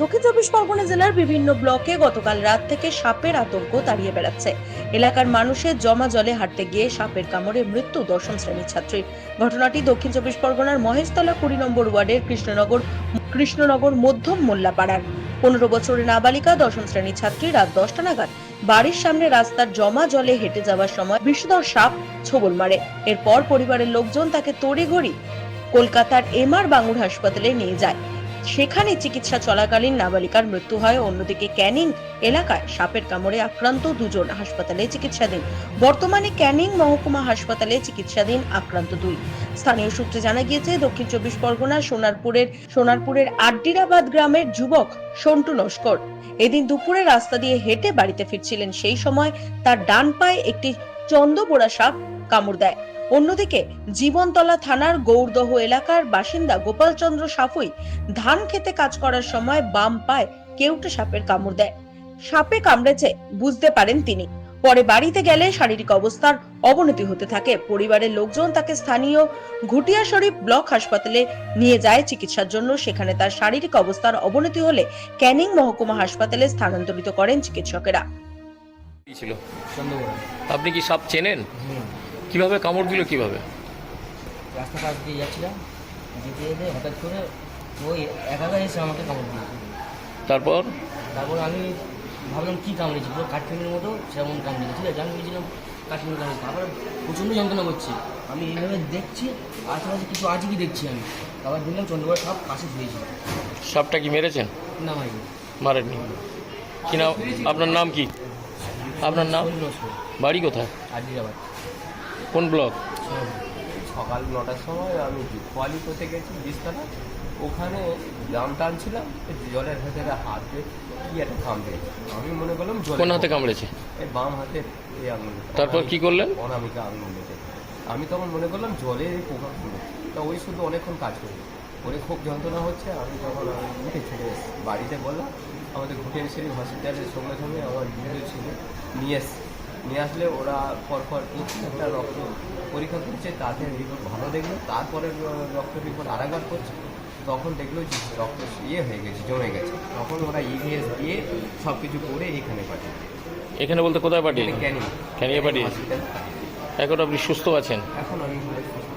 দক্ষিণ চব্বিশ পরগনা জেলার বিভিন্ন ব্লকে গতকাল রাত থেকে সাপের আতঙ্ক তাড়িয়ে বেড়াচ্ছে। এলাকার মানুষের জমা জলে হাঁটতে গিয়ে সাপের কামড়ে মৃত্যু দশম শ্রেণির ছাত্রীর ঘটনাটি দক্ষিণ চব্বিশ পরগনার মহেশতলা কুড়ি নম্বর ওয়ার্ডের কৃষ্ণনগর কৃষ্ণনগর মধ্যম মোল্লাপাড়ার। পনেরো বছরের নাবালিকা দশম শ্রেণির ছাত্রী রাত দশটা নাগাদ বাড়ির সামনে রাস্তার জমা জলে হেঁটে যাওয়ার সময় বিষধর সাপ ছোবল মারে। এরপর পরিবারের লোকজন তাকে তড়িঘড়ি কলকাতার এমআর বাঙুর হাসপাতালে নিয়ে যায়। সেখানে চিকিৎসা চলাকালীন নাবালিকার মৃত্যু হয়। অন্যদিকে ক্যানিং এলাকায় সাপের কামড়ে আক্রান্ত দুজন হাসপাতালে চিকিৎসাধীন। বর্তমানে ক্যানিং মহকুমা হাসপাতালে চিকিৎসাধীন আক্রান্ত দুই। স্থানীয় সূত্রে জানা গিয়েছে, দক্ষিণ চব্বিশ পরগনার সোনারপুরের সোনারপুরের আড্ডিরাবাদ গ্রামের যুবক সন্টু নস্কর এদিন দুপুরে রাস্তা দিয়ে হেঁটে বাড়িতে ফিরছিলেন। সেই সময় তার ডান পায়ে একটি চন্দ্রবোড়া সাপ কামড় দেয়। অন্যদিকে জীবনতলা থানার গৌরদহ এলাকার বাসিন্দা গোপালচন্দ্র সাফুই ধান খেতে কাজ করার সময় বাম পায়ে কেউটে সাপের কামড় দেয়। সাপে কামড়েছে বুঝতে পারেন তিনি। পরে বাড়িতে গেলে শারীরিক অবস্থার অবনতি হতে থাকে। পরিবারের লোকজন তাকে স্থানীয় ঘুটিয়া শরীফ ব্লক হাসপাতালে নিয়ে যায় চিকিৎসার জন্য। সেখানে তার শারীরিক অবস্থার অবনতি হলে ক্যানিং মহকুমা হাসপাতালে স্থানান্তরিত করেন চিকিৎসকেরা। ছিল? আপনি কি সাপ চেনেন? কীভাবে কামড় দিল কীভাবে? রাস্তা পাশ দিয়ে যাচ্ছিলাম যেতে যেতে হঠাৎ করে ওই একাকা এসে আমাকে কামড় দিয়েছে তারপর? তারপর আমি ভাবলাম কী কামড়েছি পুরো কাঠফিমের মতো সেরকম কামড়েছে। ঠিক আছে আমি ভেবেছিলাম কাঠফিমের কামড়ে তারপরে প্রচণ্ড যন্ত্রণা করছে। আমি এইভাবে দেখছি আশেপাশে কিছু আছে কি দেখছি আমি। তারপর দেখলাম চন্দ্রগড় সব পাশে ধুয়েছি সাপটা কি মেরেছেন না ভাই মারেননি কি নাম? আপনার নাম কি? আপনার নাম? বাড়ি কোথায়? আদিরাবাদ কোন ব্লক? সকাল নটার সময় আমি কোয়ালি করতে গেছি বিছতলা ওখানে জাম টানছিলাম জলের ভেতরে হাত কি একটা কামড়ে আমি মনে করলাম কোন হাতে কামড়েছে? এই বাম হাতে এই আঙুল। তারপর কি করলেন? অনামিকা আঙুলেতে আমি তখন মনে করলাম জলে পোকা খুলে তা ওই শুধু অনেকক্ষণ কাজ করি ওরে খুব যন্ত্রণা হচ্ছে আমি তখন আমি উঠে চলে বাড়িতে বললাম আমাদের ঘুটেন শরীফ হসপিটালের সঙ্গে সঙ্গে আমার ভিডিও ছিল নিয়ে এসছি। নিয়ে আসলে ওরা পরপর প্রত্যেকটা রক্ত পরীক্ষা করছে তাদের রিপোর্ট ভালো দেখল তারপরে রক্ত রিপোর্ট আরেকবার করছে। তখন দেখল যে রক্ত ইয়ে হয়ে গেছে জমে গেছে। তখন ওরা ইভিএস দিয়ে সব কিছু করে এখানে পাঠিয়ে এখানে বলতে কোথায় পাঠিয়ে ক্যানিং। ক্যানিংয়ে পাঠিয়ে এখন আপনি সুস্থ আছেন? এখন আমি সুস্থ।